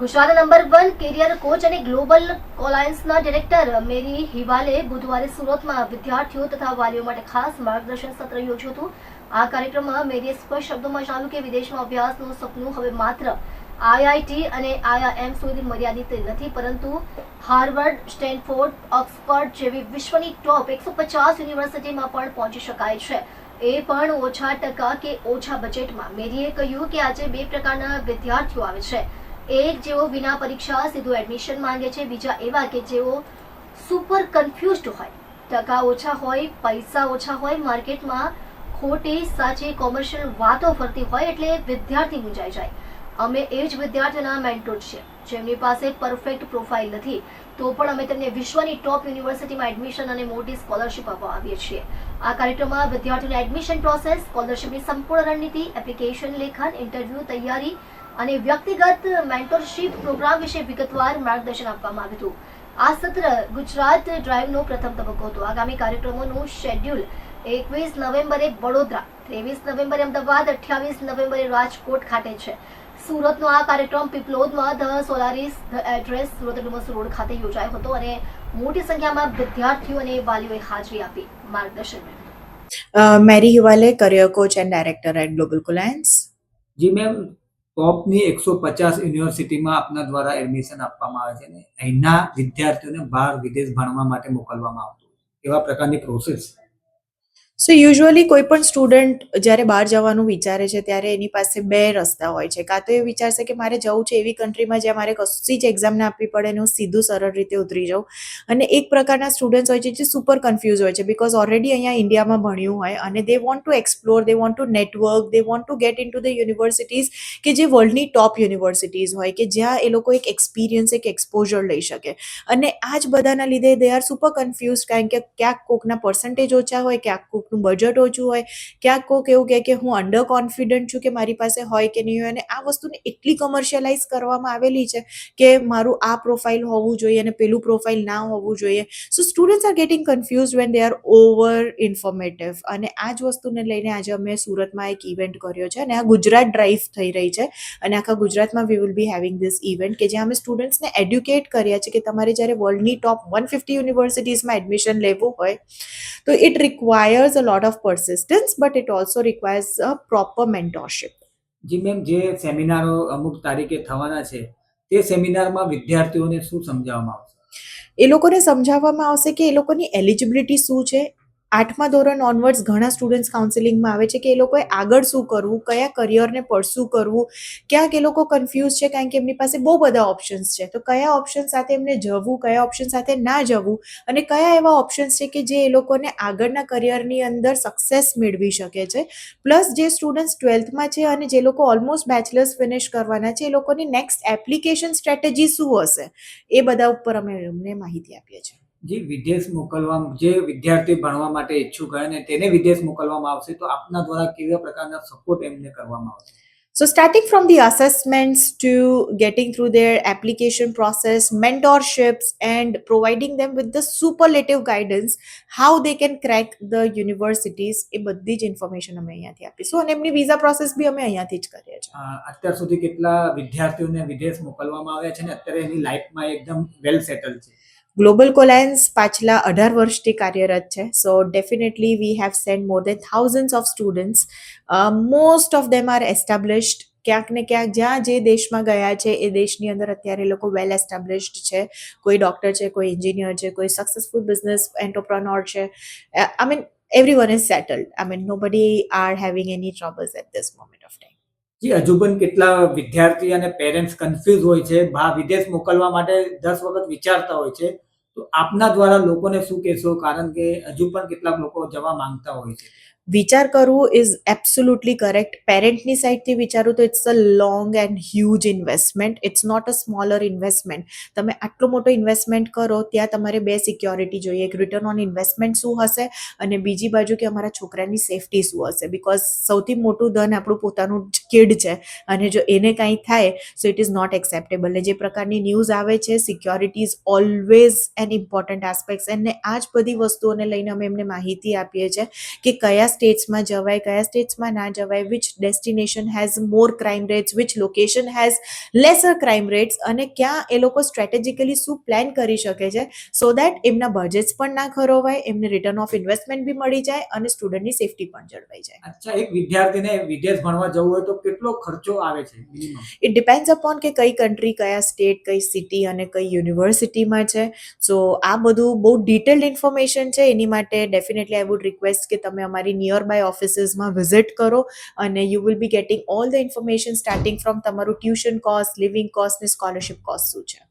Gujarat number one career coach અને global કોલાયન્સના director Mary Hiwale બુધવારે સુરતમાં વિદ્યાર્થીઓ તથા વાલીઓ માટે ખાસ માર્ગદર્શન સત્ર યોજ્યું હતું. આ કાર્યક્રમમાં મેરીએ સ્પષ્ટ શબ્દોમાં જણાવ્યું કે વિદેશમાં અભ્યાસનું સપનું હવે માત્ર આઈઆઈટી અને આઈઆઈએમ સુધી મર્યાદિત નથી, પરંતુ હાર્વર્ડ, સ્ટેનફોર્ડ, ઓક્સફર્ડ જેવી વિશ્વની ટોપ એકસો પચાસ યુનિવર્સિટીમાં પણ પહોંચી શકાય છે. એ પણ ઓછા ટકા કે ઓછા બજેટમાં. મેરીએ કહ્યું કે આજે બે પ્રકારના વિદ્યાર્થીઓ આવે છે. એક જેઓ વિના પરીક્ષા સીધું એડમિશન માંગે છે, બીજા એવા કે જેઓ સુપર કન્ફ્યુઝડ હોય. ટકા ઓછા હોય, પૈસા ઓછા હોય, માર્કેટમાં ખોટી, સાચી કોમર્શિયલ વાતો ફરતી હોય એટલે વિદ્યાર્થી મૂંઝાઈ જાય. અમે એ જ વિદ્યાર્થીઓના મેન્ટોર છીએ. જેમની પાસે પરફેક્ટ પ્રોફાઇલ નથી, તો પણ અમે તેમને વિશ્વની ટોપ યુનિવર્સિટીમાં એડમિશન અને મોટી સ્કોલરશિપ આપવા આવીએ છીએ. આ કાર્યક્રમમાં વિદ્યાર્થીઓને એડમિશન પ્રોસેસ સ્કોલરશિપની સંપૂર્ણ રણનીતિ એપ્લિકેશન લેખન ઇન્ટરવ્યૂ તૈયારી અને વ્યક્તિગત મેન્ટરશિપ પ્રોગ્રામ વિશે વિગતવાર માર્ગદર્શન આપવામાં આવ્યું હતું. આ સત્ર ગુજરાત ડ્રાઈવનો પ્રથમ તબક્કો હતો. આગામી કાર્યક્રમોનું શેડ્યુલ એકવીસ નવેમ્બરે વડોદરા ત્રેવીસ નવેમ્બરે અમદાવાદ અઠ્યાવીસ નવેમ્બરે રાજકોટ ખાતે છે. સુરતનો આ કાર્યક્રમ પીપલોદમાં the Solaris the Address Surat Dumas road ખાતે યોજાયો હતો અને મોટી સંખ્યામાં વિદ્યાર્થીઓ અને વાલીઓએ હાજરી આપી. માર્ગદર્શન Mary Hiwale career coach and director at Global Colliance ji ma'am ટોપની એકસો પચાસ યુનિવર્સિટીમાં આપના દ્વારા એડમિશન આપવામાં આવે છે અને અહીંના વિદ્યાર્થીઓને બહાર વિદેશ ભણવા માટે મોકલવામાં આવતું એવા પ્રકારની પ્રોસેસ સો યુઝ્યુઅલી કોઈ પણ સ્ટુડન્ટ જ્યારે બહાર જવાનું વિચારે છે, ત્યારે એની પાસે બે રસ્તા હોય છે. કાં તો એ વિચારશે કે મારે જવું છે એવી કન્ટ્રીમાં જ્યાં મારે કશી જ એક્ઝામ ના આપવી પડે અને હું સીધું સરળ રીતે ઉતરી જાઉં. અને એક પ્રકારના સ્ટુડન્ટ્સ હોય છે જે સુપર કન્ફ્યુઝ હોય છે બિકોઝ ઓલરેડી અહીંયા ઇન્ડિયામાં ભણ્યું હોય અને they want to explore they want to network they want to get into the universities કે જે વર્લ્ડની ટોપ યુનિવર્સિટીઝ હોય કે જ્યાં એ લોકો એક એક્સપિરિયન્સ એક એક્સપોઝર લઈ શકે. અને આ જ બધાના લીધે દે આર સુપર કન્ફ્યુઝ કારણ કે ક્યાંક કોકના પર્સન્ટેજ ઓછા હોય, ક્યાંક કોકનું બજેટ ઓછું હોય, ક્યાંક કોક એવું કહે કે હું અંડર કોન્ફિડન્ટ છું કે મારી પાસે હોય કે નહીં હોય અને આ વસ્તુને એટલી કમર્શિયલાઇઝ કરવામાં આવેલી છે કે મારું આ પ્રોફાઇલ હોવું જોઈએ અને પેલું પ્રોફાઇલ ના હોવું જોઈએ. So students are getting confuse when they are over informative અને આ જ વસ્તુને લઈને આજે અમે સુરતમાં એક ઇવેન્ટ કર્યો છે અને આ ગુજરાત ડ્રાઈવ થઈ રહી છે અને આખા ગુજરાતમાં we will be having this event કે જ્યાં અમે સ્ટુડન્ટ્સને એડ્યુકેટ કર્યા છે કે તમારે જ્યારે વર્લ્ડની ટોપ વન ફિફ્ટી યુનિવર્સિટીઝમાં એડમિશન લેવું હોય તો it requires a lot of persistence but it also requires a proper mentorship. Ji ma'am જે સેમિનારો અમુક તારીખે થવાના છે તે સેમિનારમાં વિદ્યાર્થીઓને શું સમજાવવામાં આવશે? એ લોકોને સમજાવવામાં આવશે કે એ લોકોની એલિજિબિલિટી શું છે આઠમા ધોરણ ઓનવર્ડ્સ ઘણા સ્ટુડન્ટ્સ કાઉન્સેલિંગમાં આવે છે કે એ લોકોએ આગળ શું કરવું, કયા કરિયરને પરસ્યુ કરવું, ક્યાંક એ લોકો કન્ફ્યુઝ છે કારણ કે એમની પાસે બહુ બધા ઓપ્શન્સ છે. તો કયા ઓપ્શન સાથે એમને જવું, કયા ઓપ્શન સાથે ના જવું અને કયા એવા ઓપ્શન્સ છે કે જે એ લોકોને આગળના કરિયરની અંદર સક્સેસ મેળવી શકે છે. પ્લસ જે સ્ટુડન્ટ્સ ટ્વેલ્થમાં છે અને જે લોકો ઓલમોસ્ટ બેચલર્સ ફિનિશ કરવાના છે, એ લોકોની નેક્સ્ટ એપ્લિકેશન સ્ટ્રેટેજી શું હશે? એ બધા ઉપર અમે એમને માહિતી આપીએ છીએ. જે વિદેશ મોકલવા જે વિદ્યાર્થી ભણવા માટે ઈચ્છુક હોય ને તેને વિદેશ મોકલવામાં આવશે તો આપના દ્વારા કેવા પ્રકારના સપોર્ટ એમને કરવામાં આવશે? So, starting from the assessments to getting through their application process, mentorships, and providing them with the superlative guidance, how they can crack the universities, એ બધી જ ઇન્ફોર્મેશન અમે અહીંયાથી આપીશું. અને એમની વિઝા પ્રોસેસ બી અમે અહીંયાથી જ કરીએ છીએ. અત્યાર સુધી કેટલા વિદ્યાર્થીઓને વિદેશ મોકલવામાં આવ્યા છે ને અત્યારે એની લાઈફમાં એકદમ વેલ સેટલ છે. ગ્લોબલ કોલાયન્સ પાછલા અઢાર વર્ષથી કાર્યરત છે. So definitely we have send more than thousand of students most of them are established ક્યાંક ને ક્યાંક જ્યાં જે દેશમાં ગયા છે, એ દેશની અંદર અત્યારે લોકો વેલ એસ્ટાબ્લિશ્ડ છે. કોઈ ડૉક્ટર છે, કોઈ એન્જિનિયર છે, કોઈ સક્સેસફુલ બિઝનેસ એન્ટરપ્રનોર છે. I mean everyone is settled I mean nobody are having any troubles at this moment of time ji, હજુ પણ કેટલા વિદ્યાર્થી અને પેરેન્ટ્સ કન્ફ્યુઝ હોય છે, બહાર વિદેશ મોકલવા માટે દસ વખત વિચારતા હોય છે. તો આપના દ્વારા લોકોને શું કહેશો? કારણ કે હજુ પણ કેટલાક લોકો જવા માંગતા હોય છે. વિચાર કરવું ઇઝ એબ્સોલ્યુટલી કરેક્ટ પેરેન્ટની સાઈડથી વિચારું તો it's a long and huge investment it's not a smaller investment તમે આટલો મોટો ઇન્વેસ્ટમેન્ટ કરો, ત્યાં તમારે બે સિક્યોરિટી જોઈએ. એક રિટર્ન ઓન ઇન્વેસ્ટમેન્ટ શું હશે અને બીજી બાજુ કે અમારા છોકરાની સેફટી શું હશે. બિકોઝ સૌથી મોટું ધન આપણું પોતાનું કિડ છે અને જો એને કાંઈ થાય so it is not acceptable ને જે પ્રકારની ન્યૂઝ આવે છે security is always an important aspect અને આ જ બધી વસ્તુઓને લઈને અમે એમને માહિતી આપીએ છીએ કે કયા સ્ટેટ્સમાં જવાય કયા સ્ટેટ્સમાં ના જવાય which destination has more crime rates which location has lesser crime rates અને ક્યાં એ લોકો સ્ટ્રેટેજિકલી શું પ્લાન કરી શકે છે સો દેટ એમના બજેટ્સ પણ ના ખરોવાય એમને રિટર્ન ઓફ ઇન્વેસ્ટમેન્ટ બી મળી જાય અને સ્ટુડન્ટની સેફટી પણ જળવાઈ જાય. અચ્છા એક વિદ્યાર્થીને વિદેશ ભણવા જવું હોય તો કેટલો ખર્ચો આવે છે? ઇટ ડિપેન્ડ્સ અપોન કે કઈ કન્ટ્રી કયા સ્ટેટ કઈ સિટી અને કઈ યુનિવર્સિટીમાં છે. સો આ બધું બહુ ડિટેલ્ડ ઇન્ફોર્મેશન છે. એની માટે ડેફિનેટલી આઈ વુડ રિક્વેસ્ટ કે તમે અમારી નિયર બાય ઓફિસીસમાં વિઝિટ કરો અને you will be getting all the information starting from તમારું ટ્યુશન કોસ્ટ લિવિંગ કોસ્ટ ને સ્કોલરશિપ કોસ્ટ શું છે.